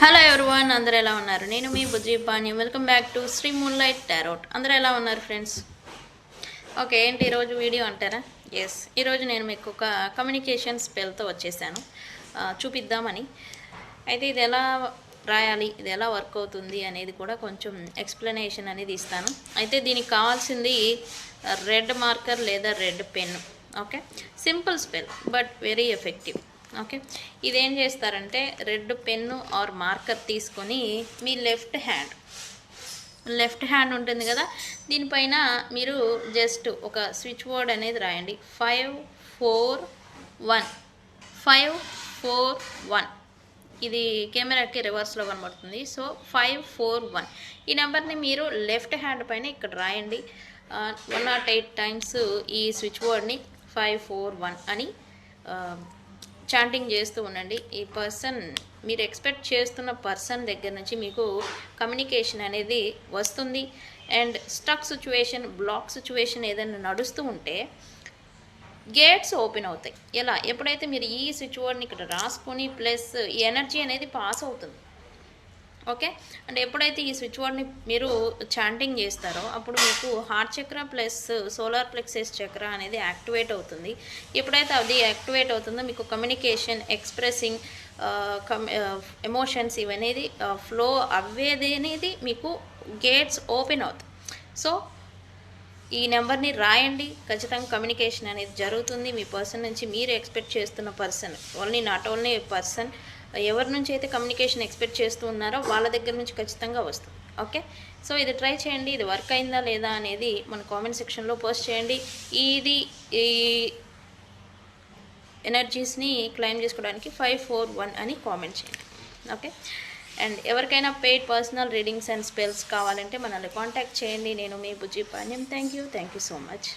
Hello everyone అందరూ ఎలా ఉన్నారు? నేను మీ Bujjipani welcome back to Sri Moonlight Tarot అందరూ ఎలా ఉన్నారు ఫ్రెండ్స్ ఓకే ఏంటి ఈరోజు వీడియో అంటారా? ఎస్ ఈరోజు నేను మీకు ఒక కమ్యూనికేషన్ స్పెల్తో వచ్చేసాను. చూపిద్దామని. అయితే ఇది ఎలా రాయాలి ఇది ఎలా వర్క్ అవుతుంది అనేది కూడా కొంచెం ఎక్స్ప్లెనేషన్ అనేది ఇస్తాను. అయితే దీనికి కావాల్సింది రెడ్ మార్కర్ లేదా red pen okay simple spell but very effective okay? ఇదేం చేస్తారంటే రెడ్ పెన్ను ఆర్ మార్కర్ తీసుకొని మీ లెఫ్ట్ హ్యాండ్ లెఫ్ట్ హ్యాండ్ ఉంటుంది కదా దీనిపైన మీరు జస్ట్ ఒక స్విచ్ బోర్డ్ అనేది రాయండి. Five four one five four one. ఇది కెమెరాకి రివర్స్లో కనబడుతుంది. So five four one. ఈ నెంబర్ని మీరు లెఫ్ట్ హ్యాండ్ పైన ఇక్కడ రాయండి. వన్ నాట్ ఎయిట్ టైమ్స్ ఈ స్విచ్ బోర్డ్ని ఫైవ్ ఫోర్ వన్ అని చాంటింగ్ చేస్తూ ఉండండి. ఈ పర్సన్ మీరు ఎక్స్పెక్ట్ చేస్తున్న పర్సన్ దగ్గర నుంచి మీకు కమ్యూనికేషన్ అనేది వస్తుంది. And stuck situation block situation ఏదైనా నడుస్తూ ఉంటే గేట్స్ ఓపెన్ అవుతాయి. ఎలా? ఎప్పుడైతే మీరు ఈ స్విచ్ ఇక్కడ రాసుకొని ప్లస్ ఎనర్జీ అనేది పాస్ అవుతుంది. ఓకే? అండ్ ఎప్పుడైతే ఈ స్విచ్ బోర్డ్ని మీరు చాంటింగ్ చేస్తారో అప్పుడు మీకు heart chakra plus solar plexus chakra అనేది యాక్టివేట్ అవుతుంది. ఎప్పుడైతే అది యాక్టివేట్ అవుతుందో మీకు కమ్యూనికేషన్ ఎక్స్ప్రెసింగ్ ఎమోషన్స్ ఇవనేది ఫ్లో అవ్వేది అనేది మీకు గేట్స్ ఓపెన్ అవుతాయి. సో ఈ నెంబర్ని రాయండి. ఖచ్చితంగా కమ్యూనికేషన్ అనేది జరుగుతుంది. మీ పర్సన్ నుంచి మీరు ఎక్స్పెక్ట్ చేస్తున్న person only not only person ఎవరి నుంచి అయితే కమ్యూనికేషన్ ఎక్స్పెక్ట్ చేస్తూ ఉన్నారో వాళ్ళ దగ్గర నుంచి ఖచ్చితంగా వస్తుంది. ఓకే సో ఇది ట్రై చేయండి. ఇది వర్క్ అయిందా లేదా అనేది మన కామెంట్ సెక్షన్లో పోస్ట్ చేయండి. ఇది ఈ ఎనర్జీస్ని క్లైమ్ చేసుకోవడానికి ఫైవ్ ఫోర్ వన్ అని కామెంట్ చేయండి. ఓకే అండ్ ఎవరికైనా paid personal readings and spells కావాలంటే మనల్ని కాంటాక్ట్ చేయండి. నేను మీ Bujji Panyam. Thank you thank you so much